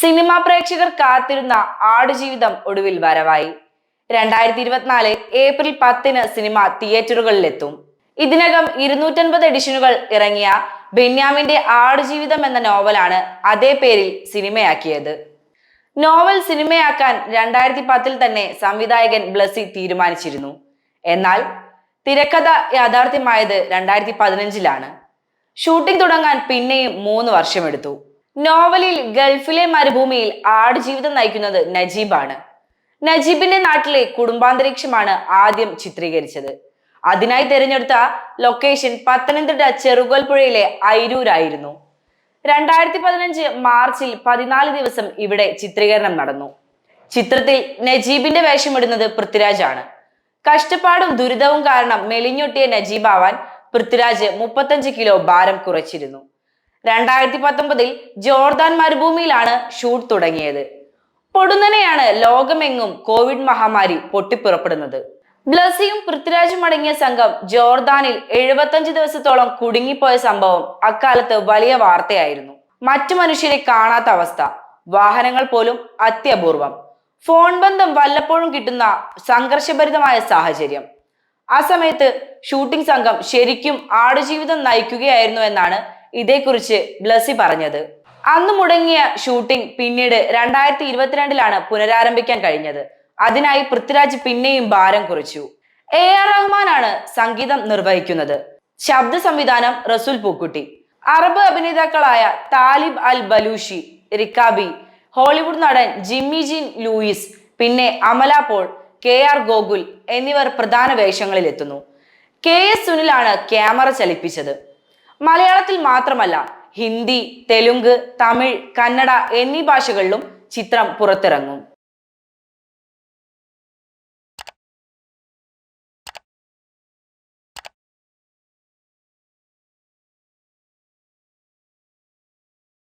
Cinema പ്രേക്ഷകർ കാത്തിരുന്ന ആടുജീവിതം ഒടുവിൽ വരവായി. രണ്ടായിരത്തി ഇരുപത്തിനാല് ഏപ്രിൽ പത്തിന് സിനിമ തിയേറ്ററുകളിലെത്തും. ഇതിനകം ഇരുന്നൂറ്റൻപത് എഡിഷനുകൾ ഇറങ്ങിയ ബെന്യാമിന്റെ ആടുജീവിതം എന്ന നോവലാണ് അതേ പേരിൽ സിനിമയാക്കിയത്. നോവൽ സിനിമയാക്കാൻ രണ്ടായിരത്തി പത്തിൽ തന്നെ സംവിധായകൻ ബ്ലസി തീരുമാനിച്ചിരുന്നു. എന്നാൽ തിരക്കഥ യാഥാർത്ഥ്യമായത് രണ്ടായിരത്തി പതിനഞ്ചിലാണ് ഷൂട്ടിംഗ് തുടങ്ങാൻ പിന്നെയും മൂന്ന് വർഷമെടുത്തു. നോവലിൽ ഗൾഫിലെ മരുഭൂമിയിൽ ആട് ജീവിതം നയിക്കുന്നത് നജീബാണ്. നജീബിന്റെ നാട്ടിലെ കുടുംബാന്തരീക്ഷമാണ് ആദ്യം ചിത്രീകരിച്ചത്. അതിനായി തിരഞ്ഞെടുത്ത ലൊക്കേഷൻ പത്തനംതിട്ട ചെറുകോൽപ്പുഴയിലെ ഐരൂരായിരുന്നു രണ്ടായിരത്തി പതിനഞ്ച് മാർച്ചിൽ പതിനാല് ദിവസം ഇവിടെ ചിത്രീകരണം നടന്നു. ചിത്രത്തിൽ നജീബിന്റെ വേഷമിടുന്നത് പൃഥ്വിരാജാണ്. കഷ്ടപ്പാടും ദുരിതവും കാരണം മെലിഞ്ഞൊട്ടിയ നജീബാവാൻ പൃഥ്വിരാജ് മുപ്പത്തഞ്ച് കിലോ ഭാരം കുറച്ചിരുന്നു. രണ്ടായിരത്തി പത്തൊമ്പതിൽ ജോർദാൻ മരുഭൂമിയിലാണ് ഷൂട്ട് തുടങ്ങിയത്. പൊടുന്നനെയാണ് ലോകമെങ്ങും കോവിഡ് മഹാമാരി പൊട്ടിപ്പുറപ്പെടുന്നത്. ബ്ലസിയും പൃഥ്വിരാജും അടങ്ങിയ സംഘം ജോർദാനിൽ എഴുപത്തഞ്ച് ദിവസത്തോളം കുടുങ്ങിപ്പോയ സംഭവം അക്കാലത്ത് വലിയ വാർത്തയായിരുന്നു. മറ്റു മനുഷ്യരെ കാണാത്ത അവസ്ഥ വാഹനങ്ങൾ പോലും അത്യപൂർവം ഫോൺ ബന്ധം വല്ലപ്പോഴും കിട്ടുന്ന സംഘർഷഭരിതമായ സാഹചര്യം. ആ സമയത്ത് ഷൂട്ടിംഗ് സംഘം ശരിക്കും ആടുജീവിതം നയിക്കുകയായിരുന്നു എന്നാണ് ഇതേക്കുറിച്ച് ബ്ലസി പറഞ്ഞത്. അന്ന് മുടങ്ങിയ ഷൂട്ടിംഗ് പിന്നീട് രണ്ടായിരത്തി ഇരുപത്തിരണ്ടിലാണ് പുനരാരംഭിക്കാൻ കഴിഞ്ഞത്. അതിനായി പൃഥ്വിരാജ് പിന്നെയും ഭാരം കുറിച്ചു. എ ആർ റഹ്മാനാണ് സംഗീതം നിർവഹിക്കുന്നത്. ശബ്ദ സംവിധാനം Resul Pookutty. Arab അഭിനേതാക്കളായ Talib al Balushi Rikabi Hollywood നടൻ ജിമ്മി ജിൻ ലൂയിസ് പിന്നെ അമല പോൾ കെ ആർ ഗോകുൽ എന്നിവർ പ്രധാന വേഷങ്ങളിൽ എത്തുന്നു കെ എസ് സുനിലാണ് ക്യാമറ ചലിപ്പിച്ചത്. മലയാളത്തിൽ മാത്രമല്ല ഹിന്ദി തെലുങ്ക് തമിഴ് കന്നഡ എന്നീ ഭാഷകളിലും ചിത്രം പുറത്തിറങ്ങും.